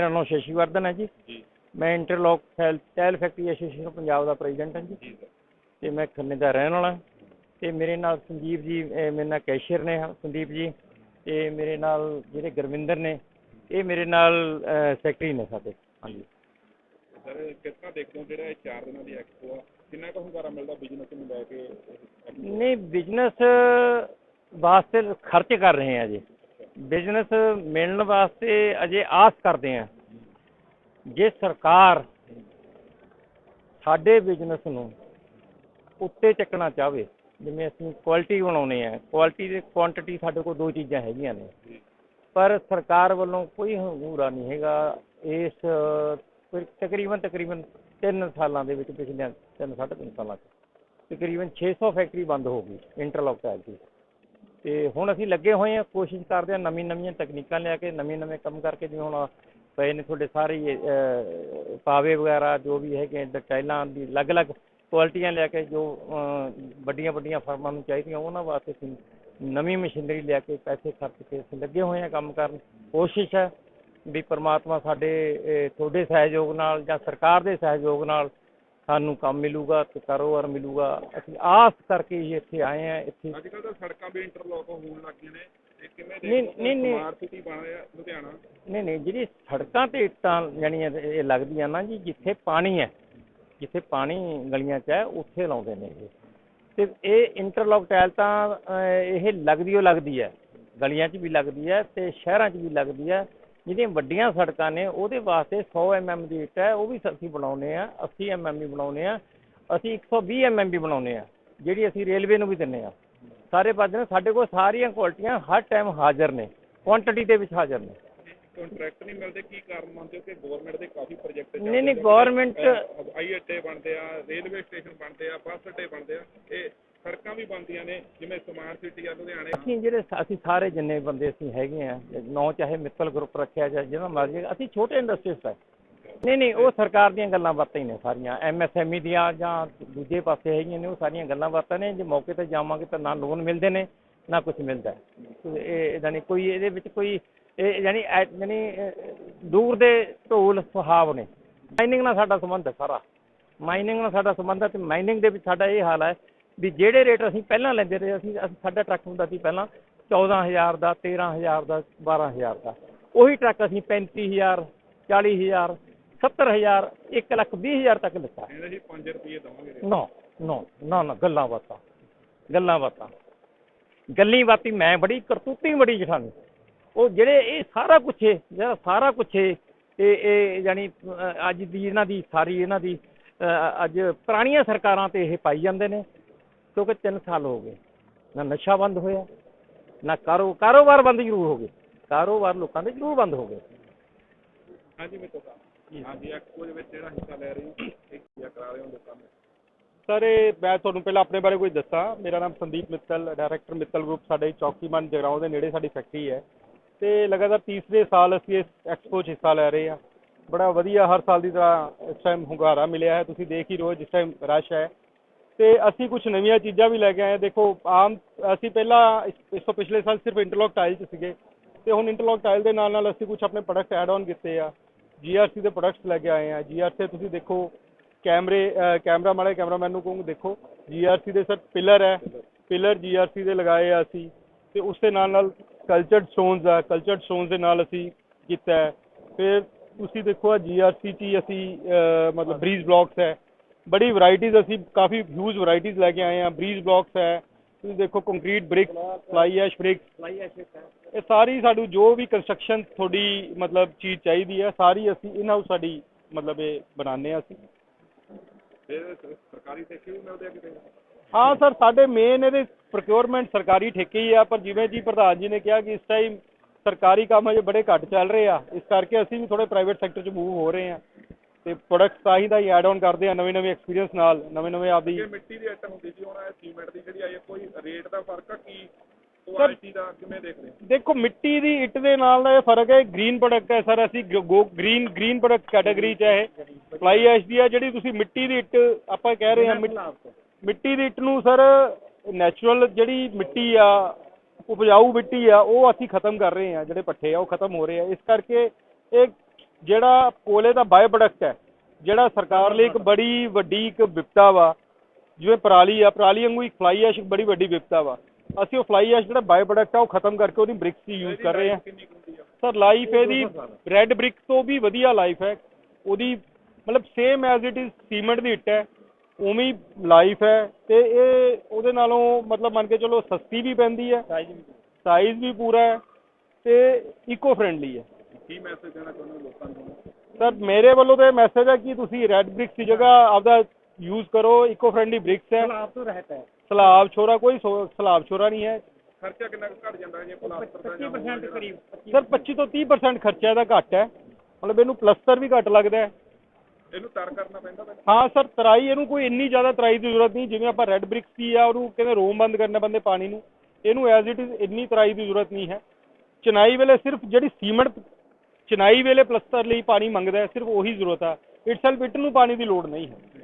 ਨਾਮ ਸ਼ਸ਼ੀ ਵਰਧਨ ਹੈ ਜੀ। ਜੀ। ਮੈਂ interlock tile factory association Punjab ਦਾ ਪ੍ਰੈਜ਼ੀਡੈਂਟ ਹਾਂ ਜੀ। ਜੀ ਤੇ ਮੈਂ ਖੰਨੇ ਦਾ ਰਹਿਣ ਵਾਲਾ। ਤੇ ਮੇਰੇ ਨਾਲ ਸੰਜੀਵ ਜੀ ਮੇਰੇ ਨਾਲ ਕੈਸ਼ੀਅਰ ਨੇ ਸੰਦੀਪ ਜੀ। ਤੇ ਮੇਰੇ ਨਾਲ ਜਿਹੜੇ ਗੁਰਵਿੰਦਰ ਨੇ ਇਹ ਮੇਰੇ ਨਾਲ ਸੈਕਟਰੀ ਨੇ ਸਾਡੇ। ਹਾਂਜੀ। ਸਰ ਦੇਖਦੇ ਹੋ ਜਿਹੜਾ ਇਹ 4 ਦਿਨਾਂ ਦੀ ਐਕਸਪੋ ਆ? ਕਿੰਨਾ ਕੁ ਹੁੰਗਾਰਾ ਮਿਲਦਾ ਬਿਜ਼ਨਸ ਨੂੰ ਲੈ ਕੇ? ਨਹੀਂ ਬਿਜ਼ਨਸ ਵਾਸਤੇ ਖਰਚ ਕਰ ਰਹੇ ਆ ਜੀ। ਬਿਜ਼ਨਸ ਮਿਲਣ ਵਾਸਤੇ ਅਜੇ ਆਸ ਕਰਦੇ ਆ ਜੇ ਸਰਕਾਰ ਸਾਡੇ ਬਿਜ਼ਨਸ ਨੂੰ ਉੱਤੇ ਚੱਕਣਾ ਚਾਹਵੇ, ਜਿਵੇਂ ਅਸੀਂ ਕੁਆਲਿਟੀ ਬਣਾਉਨੇ ਆ ਕੁਆਲਿਟੀ ਦੇ ਕੁਆਂਟੀਟੀ ਸਾਡੇ ਕੋਲ ਦੋ ਚੀਜ਼ਾਂ ਹੈਗੀਆਂ ਨੇ। ਪਰ ਸਰਕਾਰ ਵੱਲੋਂ ਕੋਈ ਹੰਗੂਰਾ ਨਹੀਂ ਹੈਗਾ। ਇਸ ਤਕਰੀਬਨ ਤਕਰੀਬਨ 3 ਸਾਲਾਂ ਦੇ ਵਿੱਚ ਪਿਛਲੇ 3 3.5 ਸਾਲਾਂ 'ਚ ਤਕਰੀਬਨ 600 ਫੈਕਟਰੀ ਬੰਦ ਹੋ ਗਈ ਇੰਟਰਲੌਕ ਟਾਇਲ ਦੀ ਤੇ ਹੁਣ ਅਸੀਂ ਲੱਗੇ ਹੋਏ ਹਾਂ, ਕੋਸ਼ਿਸ਼ ਕਰਦੇ ਹਾਂ ਨਵੀਂ ਨਵੀਆਂ ਤਕਨੀਕਾਂ ਲਿਆ ਕੇ, ਨਵੇਂ ਨਵੇਂ ਕੰਮ ਕਰਕੇ, ਜਿਵੇਂ ਹੁਣ ਪਏ ਨੇ ਤੁਹਾਡੇ ਸਾਰੇ ਪਾਵੇ ਵਗੈਰਾ, ਜੋ ਵੀ ਹੈਗੇ ਡ- ਟਾਈਲਾਂ ਦੀ ਅਲੱਗ-ਅਲੱਗ ਕੁਆਲਿਟੀਆਂ ਲਿਆ ਕੇ, ਜੋ ਵੱਡੀਆਂ ਵੱਡੀਆਂ ਫਰਮਾਂ ਨੂੰ ਚਾਹੀਦੀਆਂ, ਉਹਨਾਂ ਵਾਸਤੇ ਅਸੀਂ ਨਵੀਂ ਮਸ਼ੀਨਰੀ ਲਿਆ ਕੇ, ਪੈਸੇ ਖਰਚ ਕੇ ਅਸੀਂ ਲੱਗੇ ਹੋਏ ਹਾਂ ਕੰਮ ਕਰਨ। ਕੋਸ਼ਿਸ਼ ਹੈ ਵੀ ਪ੍ਰਮਾਤਮਾ ਸਾਡੇ ਤੁਹਾਡੇ ਸਹਿਯੋਗ ਨਾਲ ਜਾਂ ਸਰਕਾਰ ਦੇ ਸਹਿਯੋਗ ਨਾਲ ਸਾਨੂੰ ਕੰਮ ਮਿਲੂਗਾ ਤੇ ਕਾਰੋਬਾਰ ਮਿਲੂਗਾ। ਅਸੀਂ ਆਸ ਕਰਕੇ ਹੀ ਇੱਥੇ ਆਏ ਆ ਇੱਥੇ। ਅੱਜ ਕੱਲ੍ਹ ਤਾਂ ਸੜਕਾਂ ਵੀ ਇੰਟਰਲੌਕ ਹੋਣ ਲੱਗ ਗਈਆਂ ਨੇ। ਕਿਵੇਂ ਨਹੀਂ, ਨਹੀਂ, ਨਹੀਂ। ਸਮਾਰਟ ਸਿਟੀ ਬਣ ਰਿਹਾ ਲੁਧਿਆਣਾ। ਨਹੀਂ ਨਹੀਂ ਜਿਹੜੀ ਸੜਕਾਂ ਤੇ ਇੱਟਾਂ ਜਾਣੀਆਂ ਇਹ ਲੱਗਦੀਆਂ ਨਾ ਜੀ ਜਿੱਥੇ ਪਾਣੀ ਹੈ ਜਿੱਥੇ ਪਾਣੀ ਗਲੀਆਂ 'ਚ ਹੈ ਉੱਥੇ ਲਾਉਂਦੇ ਨੇ ਇਹ। ਤੇ ਇਹ ਇੰਟਰਲੌਕ ਟਾਇਲ ਤਾਂ ਇਹ ਲੱਗਦੀ ਓ ਲੱਗਦੀ ਹੈ। ਗਲੀਆਂ 'ਚ ਵੀ ਲੱਗਦੀ ਹੈ ਤੇ ਸ਼ਹਿਰਾਂ 'ਚ ਵੀ ਲੱਗਦੀ ਹੈ। ਜਿਹੜੀਆਂ ਵੱਡੀਆਂ ਸੜਕਾਂ ਨੇ ਉਹਦੇ ਵਾਸਤੇ 100 ਐਮਐਮ ਦੀ ਇੱਟ ਹੈ ਉਹ ਵੀ ਅਸੀਂ ਬਣਾਉਨੇ ਆ 80 ਐਮਐਮ ਵੀ ਬਣਾਉਨੇ ਆ ਅਸੀਂ 120 ਐਮਐਮ ਵੀ ਬਣਾਉਨੇ ਆ ਜਿਹੜੀ ਅਸੀਂ ਰੇਲਵੇ ਨੂੰ ਵੀ ਦਿੰਨੇ ਆ ਸਾਰੇ ਪਾਸੇ ਨੇ ਸਾਡੇ ਕੋਲ ਸਾਰੀਆਂ ਕੁਆਲਿਟੀਆਂ ਹਰ ਟਾਈਮ ਹਾਜ਼ਰ ਨੇ ਕੁਆਂਟੀਟੀ ਦੇ ਵਿੱਚ ਹਾਜ਼ਰ ਨੇ। ਕੰਟਰੈਕਟ ਨਹੀਂ ਮਿਲਦੇ ਕੀ ਕਾਰਨ ਮੰਨਦੇ ਹੋ ਕਿ ਗਵਰਨਮੈਂਟ ਦੇ ਕਾਫੀ ਪ੍ਰੋਜੈਕਟ ਨਹੀਂ, ਨਹੀਂ, government- ਆਈ ਅੱਡੇ ਬਣਦੇ ਆ ਰੇਲਵੇ ਸਟੇਸ਼ਨ ਬਣਦੇ ਆ ਬੱਸ ਅੱਡੇ ਬਣਦੇ ਆ ਇਹ ਸੜਕਾਂ ਵੀ ਬਣਦੀਆਂ ਨੇ, ਜਿਵੇਂ ਸਮਾਰਟ ਸਿਟੀ ਆ ਲੁਧਿਆਣੇ। ਅਸੀਂ ਜਿਹੜੇ ਅਸੀਂ ਸਾਰੇ ਜਿੰਨੇ ਬੰਦੇ ਅਸੀਂ ਹੈਗੇ ਆ, ਨੌ ਚਾਹੇ ਮਿੱਤਲ ਗਰੁੱਪ ਰੱਖਿਆ ਜਾਏ ਜਿਹਨਾਂ ਮਰਜ਼ੀ, ਅਸੀਂ ਛੋਟੇ ਇੰਡਸਟਰੀਸਟ ਹੈ ਨਹੀਂ ਨਹੀਂ, ਉਹ ਸਰਕਾਰ ਦੀਆਂ ਗੱਲਾਂ ਬਾਤਾਂ ਹੀ ਨੇ ਸਾਰੀਆਂ ਐਮਐਸਐਮਈ ਦੀਆਂ ਜਾਂ ਦੂਜੇ ਪਾਸੇ ਹੈਗੀਆਂ ਨੇ, ਉਹ ਸਾਰੀਆਂ ਗੱਲਾਂ ਬਾਤਾਂ ਨੇ, ਜੇ ਮੌਕੇ ਤੇ ਜਾਵਾਂਗੇ ਤਾਂ ਨਾ ਲੋਨ ਮਿਲਦੇ ਨੇ, ਨਾ ਕੁਝ ਮਿਲਦਾ। ਇਹ ਯਾਨੀ ਕੋਈ ਇਹਦੇ ਵਿੱਚ ਕੋਈ, ਇਹ ਯਾਨੀ ਐ- ਦੂਰ ਦੇ ਢੋਲ ਸੁਹਾਵ ਨੇ। ਮਾਈਨਿੰਗ ਨਾਲ ਸਾਡਾ ਸੰਬੰਧ ਹੈ ਸਾਰਾ। ਮਾਈਨਿੰਗ ਨਾਲ ਸਾਡਾ ਸੰਬੰਧ ਹੈ ਤੇ ਮਾਈਨਿੰਗ ਦੇ ਵਿੱਚ ਸਾਡਾ ਇਹ ਹਾਲ ਹੈ ਵੀ ਜਿਹੜੇ ਰੇਟ ਅਸੀਂ ਪਹਿਲਾਂ ਲੈਂਦੇ ਰਹੇ ਅਸੀਂ ਸਾਡਾ ਟਰੱਕ ਹੁੰਦਾ ਸੀ ਪਹਿਲਾਂ 14000 ਦਾ 13000 ਦਾ 12000 ਦਾ। ਉਹੀ ਟਰੱਕ ਅਸੀਂ 35000 40000 70000 1 ਲੱਖ 20000 ਤੱਕ ਲਿੱਤਾ। ਇਹਦੇ ਜੀ 5 ਰੁਪਏ ਦਵਾਂਗੇ ਨੋ ਨੋ ਨਾ ਨਾ ਗੱਲਾਂ ਬਾਤਾਂ ਗੱਲਾਂ ਬਾਤਾਂ। ਗੱਲੀ ਬਾਤੀ ਮੈਂ ਬੜੀ ਕਰਤੂਤੀ ਬੜੀ ਜਠਾਣੀ। ਉਹ ਜਿਹੜੇ ਇਹ ਸਾਰਾ ਕੁਛ ਹੈ ਜਿਹੜਾ ਸਾਰਾ ਕੁਛ ਹੈ ਇਹ ਇਹ ਯਾਨੀ ਅੱਜ ਦੀ ਇਹਨਾਂ ਦੀ ਸਾਰੀ ਇਹਨਾਂ ਦੀ ਅੱਜ ਪੁਰਾਣੀਆਂ ਸਰਕਾਰਾਂ ਤੇ ਇਹ ਪਾਈ ਜਾਂਦੇ ਨੇ। ਕਿਉਂਕਿ 3 ਸਾਲ ਹੋ ਗਏ। ਨਾ ਨਸ਼ਾ ਬੰਦ ਹੋਇਆ ਨਾ ਕਾਰੋ ਕਾਰੋਬਾਰ ਬੰਦ ਜ਼ਰੂਰ ਹੋ ਗਏ। ਕਾਰੋਬਾਰ ਲੋਕਾਂ ਦੇ ਜ਼ਰੂਰ ਬੰਦ ਹੋ ਗਏ। ਹਾਂਜੀ ਮਿੱਤਰ ਸਾਹਿਬ ਹਾਂਜੀ ਐਕਸਪੋ ਦੇ ਵਿੱਚ ਜਿਹੜਾ ਹਿੱਸਾ ਲੈ ਰਹੇ ਹੋ ਇਹ ਕੀ ਕਰਾ ਰਹੇ ਹੋ ਲੋਕਾਂ ਨੂੰ ਸਰ ਇਹ ਮੈਂ ਤੁਹਾਨੂੰ ਪਹਿਲਾਂ ਆਪਣੇ ਬਾਰੇ ਕੁਝ ਦੱਸਾਂ। ਮੇਰਾ ਨਾਮ ਸੰਦੀਪ ਮਿੱਤਲ ਡਾਇਰੈਕਟਰ ਮਿੱਤਲ ਗਰੁੱਪ ਸਾਡੇ ਚੌਕੀਮਨ ਜਗਰਾਉਂ ਦੇ ਨੇੜੇ ਸਾਡੀ ਫੈਕਟਰੀ ਹੈ। ਤੇ ਲਗਾਤਾਰ ਤੀਸਰੇ ਸਾਲ ਅਸੀਂ ਇਸ ਐਕਸਪੋ 'ਚ ਹਿੱਸਾ ਲੈ ਰਹੇ ਹਾਂ। ਬੜਾ ਵਧੀਆ ਹਰ ਸਾਲ ਦੀ ਤਰ੍ਹਾਂ ਇਸ ਟਾਈਮ ਹੁੰਗਾਰਾ ਮਿਲਿਆ ਹੈ। ਤੁਸੀਂ ਦੇਖ ਹੀ ਰਹੇ ਹੋ ਜਿਸ ਟਾਈਮ ਰਸ਼ ਹੈ। ਤੇ ਅਸੀਂ ਕੁਝ ਨਵੀਆਂ ਚੀਜ਼ਾਂ ਵੀ ਲੈ ਕੇ ਆਏ ਹਾਂ ਦੇਖੋ, ਆਮ ਅਸੀਂ ਪਹਿਲਾਂ ਇਸ ਇਸ ਤੋਂ ਪਿਛਲੇ ਸਾਲ ਸਿਰਫ ਇੰਟਰਲੌਕ ਟਾਈਲ 'ਚ ਸੀਗੇ। ਤੇ ਹੁਣ ਇੰਟਰਲੌਕ ਟਾਈਲ ਦੇ ਨਾਲ ਨਾਲ ਅਸੀਂ ਕੁਝ ਆਪਣੇ ਪ੍ਰੋਡਕਟ ਐਡ ਆਨ ਕੀਤੇ ਆ। ਜੀਆਰਸੀ ਦੇ ਪ੍ਰੋਡਕਟਸ ਲੈ ਕੇ ਆਏ ਆ। ਜੀਆਰਸੀ ਤੁਸੀਂ ਦੇਖੋ, ਕੈਮਰੇ, ਅਹ ਕੈਮਰਾ ਮਾੜੇ ਕੈਮਰਾਮੈਨ ਨੂੰ ਕਹੂੰ ਦੇਖੋ ਜੀਆਰਸੀ ਦੇ ਸਰ ਪਿਲਰ ਹੈ। ਪਿਲਰ ਜੀਆਰਸੀ ਦੇ ਲਗਾਏ ਆ ਅਸੀਂ। ਤੇ ਉਸ ਦੇ ਨਾਲ ਨਾਲ ਕਲਚਰਡ ਸਟੋਨਸ ਆ। ਕਲਚਰਡ ਸਟੋਨਸ ਦੇ ਨਾਲ ਅਸੀਂ ਕੀਤਾ ਹੈ। ਫਿਰ ਤੁਸੀਂ ਦੇਖੋ ਆ ਜੀਆਰਸੀ 'ਚ ਹੀ ਅਸੀਂ, ਅਹ, ਮਤਲਬ ਬਰੀਜ਼ ਬਲੌਕਸ ਹੈ। ਬੜੀ ਵੈਰਾਈਟੀਜ਼ ਅਸੀਂ ਕਾਫੀ ਹਿਊਜ ਵੈਰਾਈਟੀਜ਼ ਲੈ ਕੇ ਆਏ ਆ ਬਰੀਜ਼ ਬਲੌਕਸ ਹੈ ਤੁਸੀਂ ਦੇਖੋ concrete brick fly ash brick ਇਹ ਸਾਰੀ ਸਾਨੂੰ ਜੋ ਵੀ ਕੰਸਟਰਕਸ਼ਨ ਤੁਹਾਡੀ ਮਤਲਬ ਚੀਜ਼ ਚਾਹੀਦੀ ਹੈ ਸਾਰੀ ਅਸੀਂ ਇਨ ਹਾਊਸ ਸਾਡੀ ਮਤਲਬ ਇਹ ਬਣਾਉਂਦੇ ਹਾਂ ਅਸੀਂ। ਫਿਰ ਸ- ਸਰਕਾਰੀ ਠੇਕੇ ਵੀ ਮਿਲਦੇ ਆ ਕਿਤੇ? ਹਾਂ ਸਰ ਸਾਡੇ ਮੇਨ ਇਹਦੇ ਪ੍ਰੋਕਿਉਰਮੈਂਟ ਸਰਕਾਰੀ ਠੇਕੇ ਹੀ ਆ ਪਰ ਜਿਵੇਂ ਜੀ ਪ੍ਰਧਾਨ ਜੀ ਨੇ ਕਿਹਾ ਕਿ ਇਸ ਟਾਈਮ ਸਰਕਾਰੀ ਕੰਮ ਅਜੇ ਬੜੇ ਘੱਟ ਚੱਲ ਰਹੇ ਆ ਇਸ ਕਰਕੇ ਅਸੀਂ ਵੀ ਥੋੜੇ ਪ੍ਰਾਈਵੇਟ ਸੈਕਟਰ 'ਚ ਮੂਵ ਹੋ ਰਹੇ ਆ ਤੇ ਪ੍ਰੋਡਕਟਸ ਤਾਂ ਹੀ ਦਾ ਹੀ ਐਡ ਆਨ ਕਰਦੇ ਆ ਨਵੇਂ ਨਵੇਂ ਐਕਸਪੀਰੀਅੰਸ ਨਾਲ ਨਵੇਂ ਨਵੇਂ ਆਪਦੀ ਜੇ ਮਿੱਟੀ ਦੀ ਇੱਟ ਹੁੰਦੀ ਸੀ ਹੁਣ ਇਹ ਸੀਮੈਂਟ ਦੀ ਜਿਹੜੀ ਆਈ ਹੈ ਕੋਈ ਰੇਟ ਦਾ ਫ਼ਰਕ ਆ ਕੀ? ਕੁਆਲਿਟੀ ਦਾ ਕਿਵੇਂ ਦੇਖਦੇ ਹੋ? ਦੇਖੋ ਮਿੱਟੀ ਦੀ ਇੱਟ ਦੇ ਨਾਲ ਦਾ ਇਹ ਫ਼ਰਕ ਹੈ ਗ੍ਰੀਨ ਪ੍ਰੋਡਕਟ ਹੈ ਸਰ ਅਸੀਂ ਗ੍ਰੀਨ ਗ੍ਰੀਨ ਪ੍ਰੋਡਕਟ ਕੈਟਾਗਰੀ ਚ ਹੈ ਇਹ। ਫਲਾਈ ਐਸ਼ ਦੀ ਹੈ ਜਿਹੜੀ ਤੁਸੀਂ ਮਿੱਟੀ ਦੀ ਇੱਟ ਆਪਾਂ ਕਹਿ ਰਹੇ ਹਾਂ ਮਿੱਟ- ਮਿੱਟੀ ਦੀ ਇੱਟ ਨੂੰ ਸਰ ਨੈਚੁਰਲ ਜਿਹੜੀ ਮਿੱਟੀ ਆ ਉਪਜਾਊ ਮਿੱਟੀ ਆ ਉਹ ਅਸੀਂ ਖਤਮ ਕਰ ਰਹੇ ਹਾਂ ਜਿਹੜੇ ਪੱਠੇ ਆ ਉਹ ਖਤਮ ਹੋ ਰਹੇ ਆ। ਇਸ ਕਰਕੇ ਇਹ ਜਿਹੜਾ ਕੋਲੇ ਦਾ ਬਾਈ ਪ੍ਰੋਡਕਟ ਹੈ, ਜਿਹੜਾ ਸਰਕਾਰ ਲਈ ਇੱਕ ਬੜੀ ਵੱਡੀ ਇੱਕ ਵਿਪਤਾ ਵਾ, ਜਿਵੇਂ ਪਰਾਲੀ ਆ, ਪਰਾਲੀ ਵਾਂਗੂ ਇੱਕ ਫਲਾਈ ਐਸ਼ ਬੜੀ ਵੱਡੀ ਵਿਪਤਾ ਵਾ। ਅਸੀਂ ਉਹ ਫਲਾਈ ਐਸ਼ ਜਿਹੜਾ ਬਾਈ ਪ੍ਰੋਡਕਟ ਆ, ਉਹ ਖਤਮ ਕਰਕੇ ਉਹਦੀ ਬ੍ਰਿਕਸ ਦੀ ਯੂਜ਼ ਕਰ ਰਹੇ ਹਾਂ। ਆ ਸਰ ਲਾਈਫ ਇਹਦੀ ਰੈੱਡ ਬ੍ਰਿਕ ਤੋਂ ਵੀ ਵਧੀਆ ਲਾਈਫ ਹੈ। ਉਹਦੀ ਮਤਲਬ same as it is cement ਦੀ ਇੱਟ ਹੈ, ਉਵੇਂ ਹੀ ਲਾਈਫ ਹੈ। ਤੇ ਇਹ ਉਹਦੇ ਨਾਲੋਂ ਮਤਲਬ ਮੰਨ ਕੇ ਚਲੋ ਸਸਤੀ ਵੀ ਪੈਂਦੀ ਹੈ ਸਾਈਜ਼ ਵੀ ਪੂਰਾ ਹੈ, ਤੇ ਇਕੋ ਫ੍ਰੈਂਡਲੀ ਹੈ। ਕੀ ਮੈਸੇਜ ਦੇਣਾ ਚਾਹੁੰਦੇ ਹੋ ਲੋਕਾਂ ਨੂੰ? ਸਰ ਮੇਰੇ ਵੱਲੋਂ ਤਾਂ ਇਹ ਮੈਸੇਜ ਹੈ ਕਿ ਤੁਸੀਂ ਰੈੱਡ ਬ੍ਰਿਕਸ ਦੀ ਜਗ੍ਹਾ ਆਪਦਾ ਯੂਜ਼ ਕਰੋ ਇਕੋ ਫ੍ਰੈਂਡਲੀ ਬ੍ਰਿਕਸ ਹੈ। ਆਪ ਤੋਂ ਰਹਿਤਾ ਹੈ। ਸਲਾਬ ਛੋਰਾ ਕੋਈ ਸੋ- ਸਲਾਬ ਛੋਰਾ ਨਹੀਂ ਹੈ। ਖਰਚਾ ਕਿੰਨਾ ਕੁ ਘਟ ਜਾਂਦਾ ਹੈ ਜੇ ਪਲਾਸਟਰ ਦਾ ਜਾਂ 25% ਕਰੀਬ ਸਰ 25 ਤੋਂ 30% ਖਰਚਾ ਇਹਦਾ ਘੱਟ ਹੈ। ਮਤਲਬ ਇਹਨੂੰ ਪਲਸਤਰ ਵੀ ਘੱਟ ਲੱਗਦਾ ਹੈ। ਇਹਨੂੰ ਤਰ ਕਰਨਾ ਪੈਂਦਾ ਤਾਂ ਹਾਂ ਸਰ ਤਰਾਈ ਇਹਨੂੰ ਕੋਈ ਇੰਨੀ ਜ਼ਿਆਦਾ ਤਰਾਈ ਦੀ ਜ਼ਰੂਰਤ ਨਹੀਂ ਜਿਵੇਂ ਆਪਾਂ ਰੈੱਡ ਬ੍ਰਿਕਸ ਦੀ ਆ ਉਹਨੂੰ ਕਹਿੰਦੇ ਰੋਮ ਬੰਦ ਕਰਨੇ ਪੈਂਦੇ ਪਾਣੀ ਨੂੰ। ਇਹਨੂੰ ਐਜ਼ ਇਟ ਇਜ਼ ਇੰਨੀ ਤਰਾਈ ਦੀ ਜ਼ਰੂਰਤ ਨਹੀਂ ਹੈ। ਚਨਾਈ ਵੇਲੇ ਸਿਰਫ ਜਿਹੜੀ ਸੀਮੈਂਟ ਚਨਾਈ ਵੇਲੇ ਪਲਸਤਰ ਲਈ ਪਾਣੀ ਮੰਗਦਾ ਹੈ, ਸਿਰਫ ਉਹੀ ਜ਼ਰੂਰਤ ਆ। ਇਟਸੈਲਫ ਇਟ ਨੂੰ ਪਾਣੀ ਦੀ ਲੋੜ ਨਹੀਂ ਹੈ।